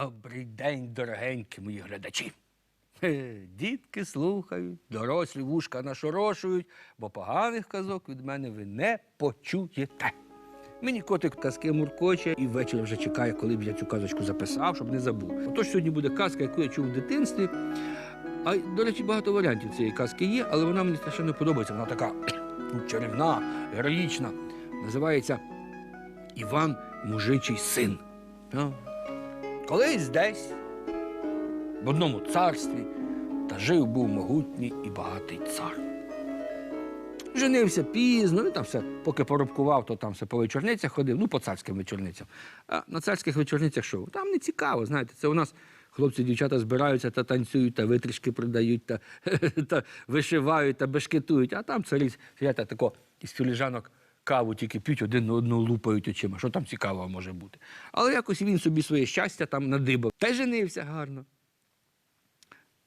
Добрий день, дорогенькі мої глядачі. Дітки слухають, дорослі вушка нашорошують, бо поганих казок від мене ви не почуєте. Мені котик казки муркоче і ввечері вже чекає, коли б я цю казочку записав, щоб не забув. Отож сьогодні буде казка, яку я чув в дитинстві. А до речі, багато варіантів цієї казки є, але вона мені страшенно подобається. Вона така чарівна, героїчна. Називається Іван Мужичий син. Колись десь в одному царстві та жив був могутній і багатий цар. Женився пізно, він там все, поки поробкував, то там все по вечорницях ходив, ну, по царським вечорницям. А на царських вечорницях що? Там не цікаво, знаєте, це у нас хлопці, дівчата збираються та танцюють, та витрішки продають, та, та вишивають, та бешкетують, а там царі сидять та тако із філіжанок каву тільки п'ють, один на одного лупають очима. Що там цікавого може бути? Але якось він собі своє щастя там надибав. Та й женився гарно.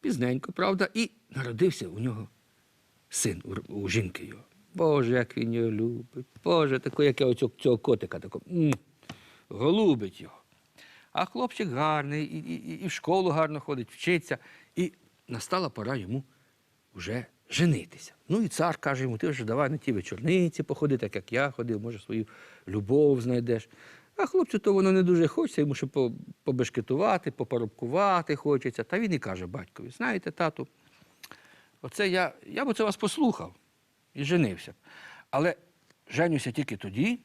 Пізненько, правда, і народився у нього син у, у жінки його. Боже, як він його любить. Боже, такий, як я оцього цього котика, тако, м, голубить його. А хлопчик гарний, і, і, і в школу гарно ходить, вчиться. І настала пора йому вже женитися. Ну і цар каже йому, ти вже давай на ті вечорниці походи, так як я ходив, може, свою любов знайдеш. А хлопцю то воно не дуже хочеться, йому ще побешкетувати, попоробкувати хочеться. Та він і каже батькові: знаєте, тату, оце я, я б оце вас послухав і женився. Але женюся тільки тоді,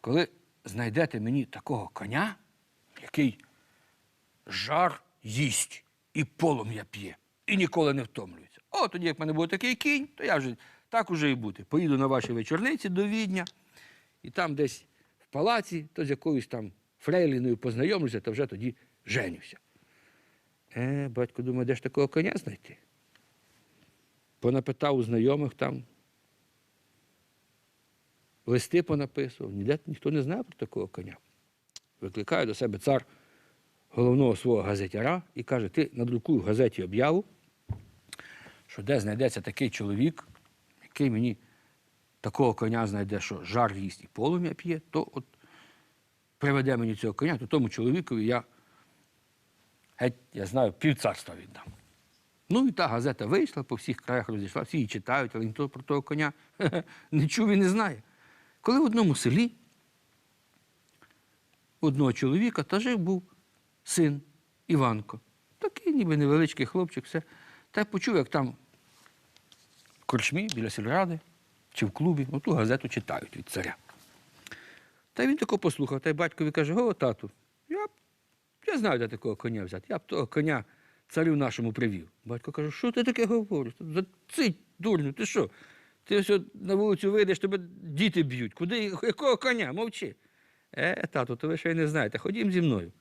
коли знайдете мені такого коня, який жар їсть і полум'я п'є, і ніколи не втомлюється. О, тоді, як в мене буде такий кінь, то я вже так уже і бути. Поїду на ваші вечорниці до Відня, і там десь в палаці, то з якоюсь там фрейліною познайомлюся, то вже тоді женюся. Е, батько думає, де ж такого коня знайти? Понапитав у знайомих там, листи понаписував, ніде ніхто не знає про такого коня. Викликає до себе цар головного свого газетяра і каже: ти надрукуй в газеті об'яву, що де знайдеться такий чоловік, який мені такого коня знайде, що жар їсть і полум'я п'є, то от приведе мені цього коня, то тому чоловікові я геть, я знаю, півцарства віддам. Ну і та газета вийшла, по всіх краях розійшла, всі її читають, але ніхто про того коня не чув і не знає. Коли в одному селі одного чоловіка та жив був син Іванко. Такий ніби невеличкий хлопчик, все. Та й почув, як там в корчмі біля сільради чи в клубі, оту газету читають від царя. Та він тако послухав, та й батькові каже: О, тату, я, б- я знаю, де такого коня взяти. Я б того коня царю нашому привів. Батько каже, що ти таке говориш? Зацить, дурню, ти що? Ти ось на вулицю вийдеш, тебе діти б'ють. Куди, якого коня? Мовчи. Е, тату, то ви ще й не знаєте, ходім зі мною.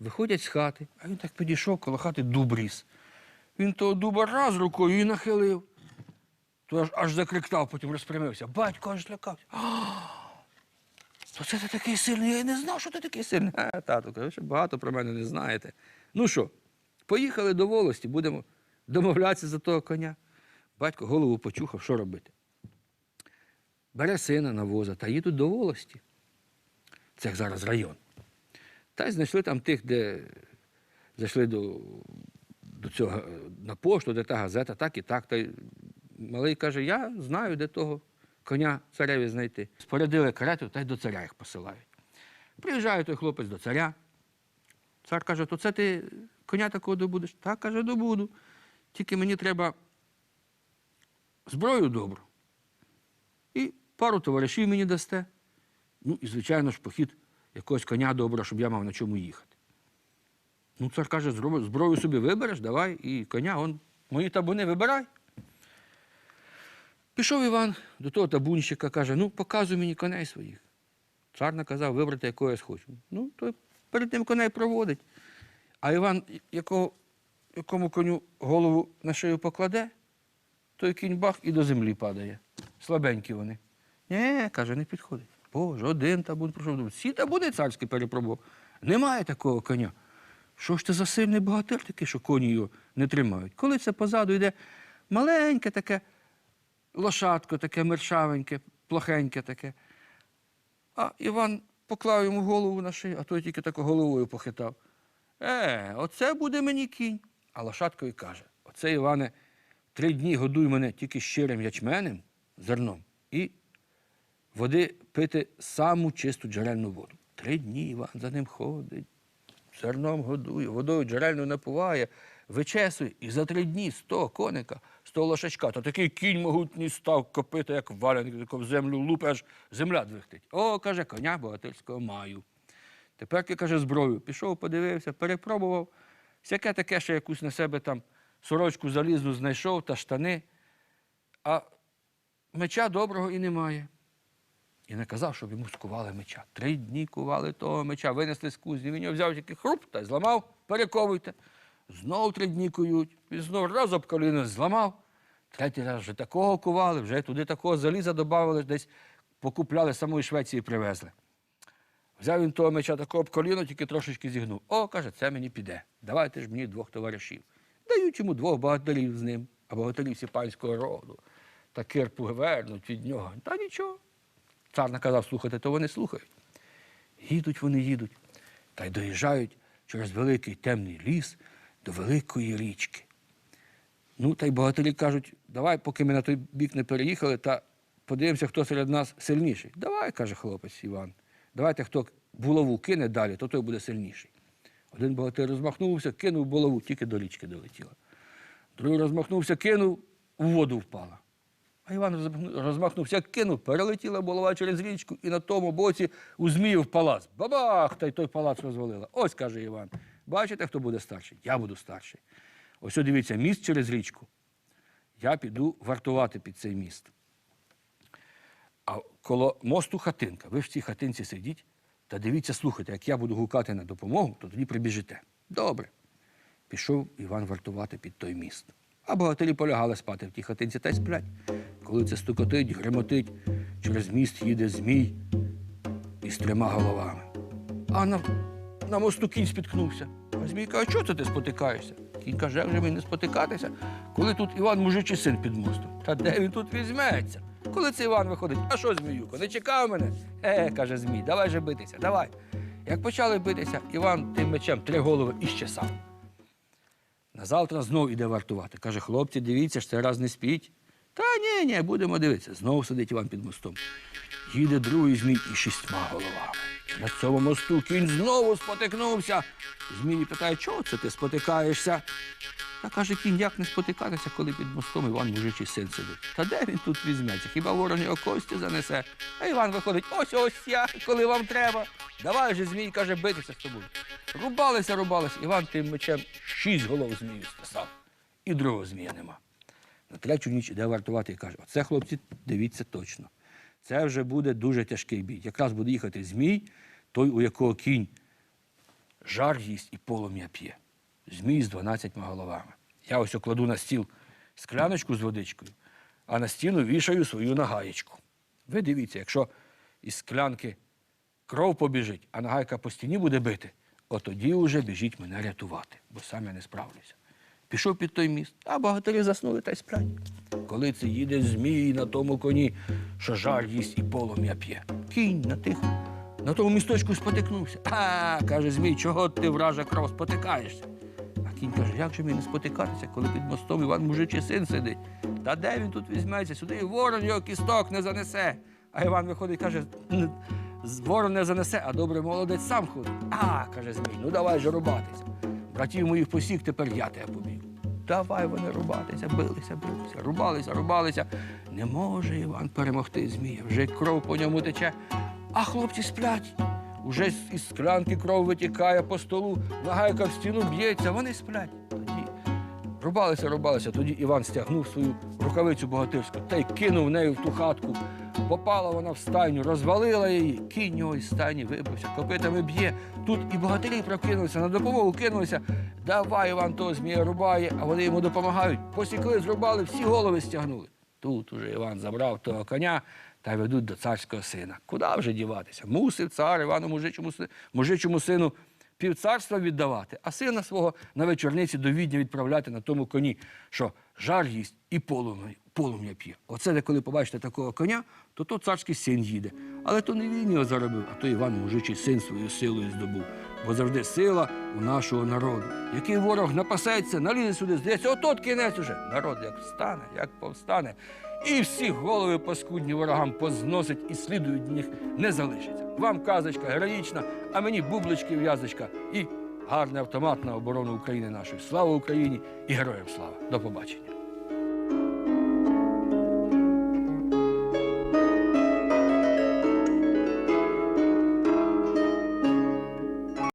Виходять з хати, а він так підійшов коло хати дуб ріс. Він того дуба раз рукою і нахилив. То аж, аж закриктав, потім розпрямився. Батько аж злякався. То це ти такий сильний, я й не знав, що ти такий сильний. А, тату, ви ще багато про мене не знаєте. Ну що, поїхали до волості, будемо домовлятися за того коня. Батько голову почухав, що робити. Бере сина на воза та їдуть до волості. Це зараз район. Та й знайшли там тих, де зайшли до, до цього е, на пошту, де та газета, так і так. Та малий каже, я знаю, де того коня цареві знайти. Спорядили карету та й до царя їх посилають. Приїжджає той хлопець до царя. Цар каже, то це ти коня такого добудеш? Так, каже, добуду. Тільки мені треба зброю добру. І пару товаришів мені дасте. Ну і, звичайно ж, похід якогось коня доброго, щоб я мав на чому їхати. Ну, цар каже, зброю собі вибереш, давай, і коня, он, мої табуни вибирай. Пішов Іван до того табунщика, каже, ну, показуй мені коней своїх. Цар наказав вибрати, якого я схочу. Ну, то перед тим коней проводить. А Іван, якого, якому коню голову на шию покладе, той кінь бах і до землі падає. Слабенькі вони. Ні, каже, не підходить. Боже, один табун пройшов, всі табуни царські перепробував. Немає такого коня. Що ж це за сильний богатир такий, що коні його не тримають? Коли це позаду йде маленьке таке лошадко, таке мершавеньке, плохеньке таке. А Іван поклав йому голову на шию, а той тільки тако головою похитав. Е, оце буде мені кінь. А лошадкові каже: оце, Іване, три дні годуй мене тільки щирим ячменем, зерном, і води пити саму чисту джерельну воду. Три дні Іван за ним ходить, зерном годує, водою джерельну напуває, вичесує, і за три дні з того коника, того лошачка, то такий кінь могутній став копита, як валеник, тако в землю лупе, аж земля двихтить. О, каже, коня богатирського маю. Тепер, я, каже, зброю. Пішов, подивився, перепробував. Всяке таке, що якусь на себе там сорочку залізну знайшов та штани, а меча доброго і немає. І наказав, щоб йому скували меча. Три дні кували того меча, винесли з кузні. Він його взяв тільки хруп та й зламав, перековуйте. Знов три дні кують. Він знов раз об коліно зламав. Третій раз вже такого кували, вже туди такого заліза додавали, десь покупляли, самої Швеції привезли. Взяв він того меча такого об коліно, тільки трошечки зігнув. О, каже, це мені піде. Давайте ж мені двох товаришів. Дають йому двох богатирів з ним, а богатирів сіпанського роду. Та кирпу вернуть від нього. Та нічого. Цар наказав слухати, то вони слухають. Їдуть вони, їдуть, та й доїжджають через великий темний ліс до великої річки. Ну, та й богатирі кажуть, давай, поки ми на той бік не переїхали, та подивимося, хто серед нас сильніший. Давай, каже хлопець Іван. Давайте, хто булаву кине далі, то той буде сильніший. Один богатир розмахнувся, кинув булаву, тільки до річки долетіла. Другий розмахнувся, кинув, у воду впала. А Іван розмахнувся, кинув, перелетіла булава через річку і на тому боці у Зміїв палац. Бабах! Та й той палац розвалила. Ось, каже Іван. Бачите, хто буде старший? Я буду старший. Ось дивіться, міст через річку. Я піду вартувати під цей міст. А коло мосту хатинка. Ви в цій хатинці сидіть та дивіться, слухайте, як я буду гукати на допомогу, то тоді прибіжите. Добре. Пішов Іван вартувати під той міст. А богатирі полягали спати в тій хатинці та й сплять. Коли це стукотить, гремотить, через міст їде змій із трьома головами. А на, на мосту кінь спіткнувся. А змій каже, чого це ти спотикаєшся? Кінь каже, як же мені не спотикатися, коли тут Іван мужичий син під мостом. Та де він тут візьметься? Коли це Іван виходить, а що зміюко, не чекав мене? Е, каже Змій, давай же битися, давай. Як почали битися, Іван тим мечем три голови і щесав. Назавтра знов іде вартувати. Каже, хлопці, дивіться, ж цей раз не спіть. Та ні, ні, будемо дивитися. Знову сидить Іван під мостом. Їде другий змій із шістьма головами. На цьому мосту кінь знову спотикнувся. Змій питає, чого це ти спотикаєшся? Та каже, кінь, як не спотикатися, коли під мостом Іван мужичий син сидить. Та де він тут візьметься? Хіба ворон його кості занесе? А Іван виходить, ось ось я, коли вам треба. Давай же змій, каже, битися з тобою. Рубалися, рубалися. Іван тим мечем шість голов змію стисав. І другого змія нема. На третю ніч іде вартувати і каже: оце, хлопці, дивіться точно. Це вже буде дуже тяжкий бій. Якраз буде їхати змій, той, у якого кінь жар їсть і полум'я п'є. Змій з 12 головами. Я ось окладу на стіл скляночку з водичкою, а на стіну вішаю свою нагаєчку. Ви дивіться, якщо із склянки кров побіжить, а нагайка по стіні буде бити, от тоді вже біжіть мене рятувати, бо сам я не справлюся. Пішов під той міст, а богатирі заснули та й сплять. Коли це їде змій на тому коні, що жар їсть і полум'я п'є. Кінь на тих, на тому місточку спотикнувся. А, каже Змій, чого ти вража кров спотикаєшся? А кінь каже, як же мені не спотикатися, коли під мостом Іван мужичий син сидить? Та де він тут візьметься? Сюди і ворон його кісток не занесе. А Іван виходить і каже, ворон не занесе, а добрий молодець сам ходить. А, каже Змій, ну давай же рубатися. Братів моїх посік, тепер я тебе поб'ю. Давай вони рубатися, билися, билися, рубалися, рубалися. Не може Іван перемогти Змія. Вже кров по ньому тече. А хлопці сплять. Уже із склянки кров витікає по столу, нагайка в стіну б'ється, вони сплять. Тоді рубалися, рубалися. Тоді Іван стягнув свою рукавицю богатирську та й кинув нею в ту хатку. Попала вона в стайню, розвалила її, кінь його із стайні вибився, копитами б'є. Тут і богатирі прокинулися, на допомогу кинулися. Давай Іван того змія рубає, а вони йому допомагають. Посікли, зрубали, всі голови стягнули. Тут уже Іван забрав того коня та ведуть до царського сина. Куди вже діватися? Мусив цар Івану мужичому, мужичому сину півцарства віддавати, а сина свого на вечорниці до Відня відправляти на тому коні, що жар їсть і полум'я, п'є. Оце де коли побачите такого коня, то то царський син їде. Але то не він його заробив, а то Іван Мужичий син свою силою здобув. Бо завжди сила у нашого народу. Який ворог напасеться, налізе сюди, здається, отот кінець уже. Народ як встане, як повстане. І всі голови паскудні ворогам позносить і сліду від них не залишиться. Вам казочка героїчна, а мені бублички в'язочка і гарний автомат на оборону України нашої. Слава Україні і героям слава! До побачення!